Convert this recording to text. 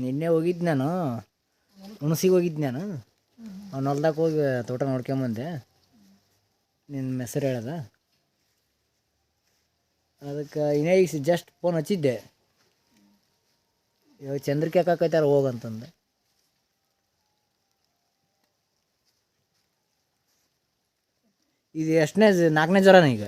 ನಿನ್ನೆ ಹೋಗಿದ್ದು ನಾನು. ಹುಣಸಿಗೆ ಹೋಗಿದ್ದು ನಾನು. ಅವ್ನು ಹೊಲ್ದಾಗ ಹೋಗಿ ತೋಟ ನೋಡ್ಕೊಂಬಂದೆ. ನಿನ್ನ ಹೆಸರು ಹೇಳ್ದ? ಅದಕ್ಕೆ ಇನ್ನೇ ಈಗ ಜಸ್ಟ್ ಫೋನ್ ಹಚ್ಚಿದ್ದೆ. ಇವಾಗ ಚಂದ್ರಿಕೆ ಹಾಕೈತಾರ ಹೋಗಂತಂದೆ ಇದು ಎಷ್ಟನೇ ನಾಲ್ಕನೇ ಜ್ವರನ ಈಗ?